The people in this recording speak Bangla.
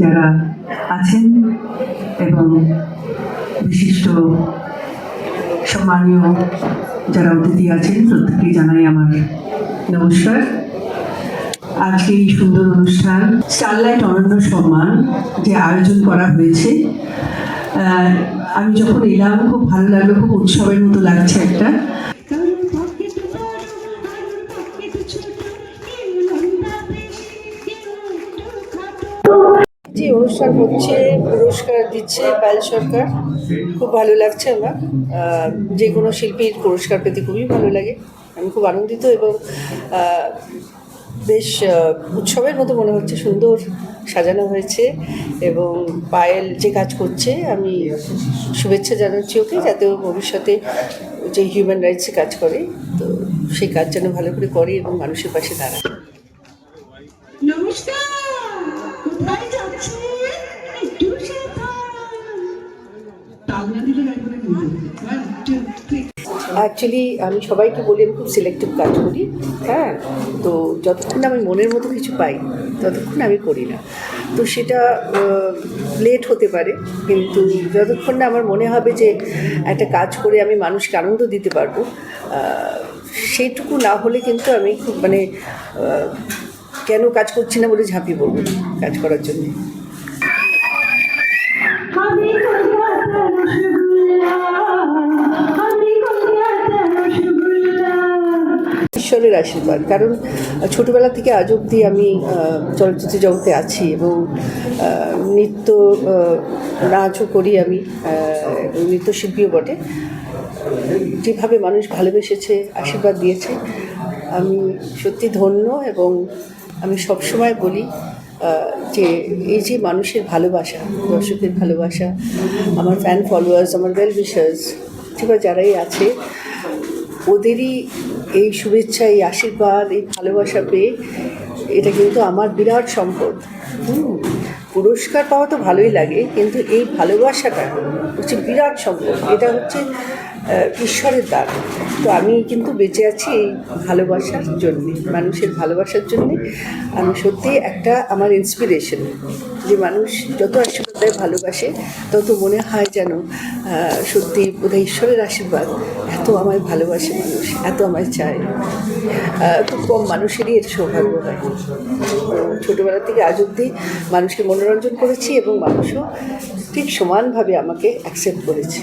যারা আছেন এবং বিশিষ্ট সম্মানীয় যারা অতিথি আছেন প্রত্যেকে জানাই আমার নমস্কার। আজকে এই সুন্দর অনুষ্ঠান স্টারলাইট অনন্য সম্মান যে আয়োজন করা হয়েছে আমি যখন এলাম, খুব ভালো লাগল, খুব উৎসবের মতো লাগছে একটা। অনুষ্ঠান হচ্ছে, পুরস্কার দিচ্ছে পায়েল সরকার। খুব ভালো লাগছে আমার। যে কোনো শিল্পীর পুরস্কার পেতে খুবই ভালো লাগে। আমি খুব আনন্দিত এবং বেশ উৎসবের মতো মনে হচ্ছে, সুন্দর সাজানো হয়েছে এবং পায়েল যে কাজ করছে, আমি শুভেচ্ছা জানাচ্ছি ওকে, যাতে ও ভবিষ্যতে যে হিউম্যান রাইটসে কাজ করে, তো সেই কাজ যেন ভালো করে করে এবং মানুষের পাশে দাঁড়ায়। অ্যাকচুয়ালি আমি সবাইকে বলি, আমি খুব সিলেক্টিভ কাজ করি হ্যাঁ? তো যতক্ষণ আমি মনের মতো কিছু পাই, ততক্ষণ আমি করি না। তো সেটা লেট হতে পারে, কিন্তু যতক্ষণ না আমার মনে হবে যে একটা কাজ করে আমি মানুষকে আনন্দ দিতে পারব সেইটুকু না হলে কিন্তু আমি খুব মানে কেন কাজ করছি না বলে ঝাঁপিয়ে পড়ব কাজ করার জন্য। ঈশ্বরের আশীর্বাদ। কারণ ছোটবেলা থেকে আজ অবধি আমি চলচ্চিত্র জগতে আছি এবং নৃত্য নাচও করি আমি নৃত্যশিল্পীও বটে। যেভাবে মানুষ ভালোবেসেছে, আশীর্বাদ দিয়েছে, আমি সত্যি ধন্য এবং আমি সবসময় বলি যে এই যে মানুষের ভালোবাসা দর্শকের ভালোবাসা, আমার ফ্যান ফলোয়ার্স আমার ওয়েল উইশার্স কিংবা যারাই আছে ওদেরই এই শুভেচ্ছা এই আশীর্বাদ এই ভালোবাসা পেয়ে এটা কিন্তু আমার বিরাট সম্পদ। হুম, পুরস্কার পাওয়া তো ভালোই লাগে, কিন্তু এই ভালোবাসাটা হচ্ছে বিরাট সম্পদ এটা হচ্ছে ঈশ্বরের দান তো আমি কিন্তু বেঁচে আছি এই ভালোবাসার জন্যে, মানুষের ভালোবাসার জন্যে। আমি সত্যি একটা আমার ইন্সপিরেশন যে মানুষ যত আশীর্বাদ ভালোবাসে, তত মনে হয় যেন সত্যি বোধহয় ঈশ্বরের আশীর্বাদ এত আমায় ভালোবাসে মানুষ, এত আমায় চায়। খুব কম মানুষেরই এর সৌভাগ্য হয়। ছোটোবেলা থেকে আজ অবধি মানুষকে মনোরঞ্জন করেছি এবং মানুষও ঠিক সমানভাবে আমাকে অ্যাকসেপ্ট করেছে।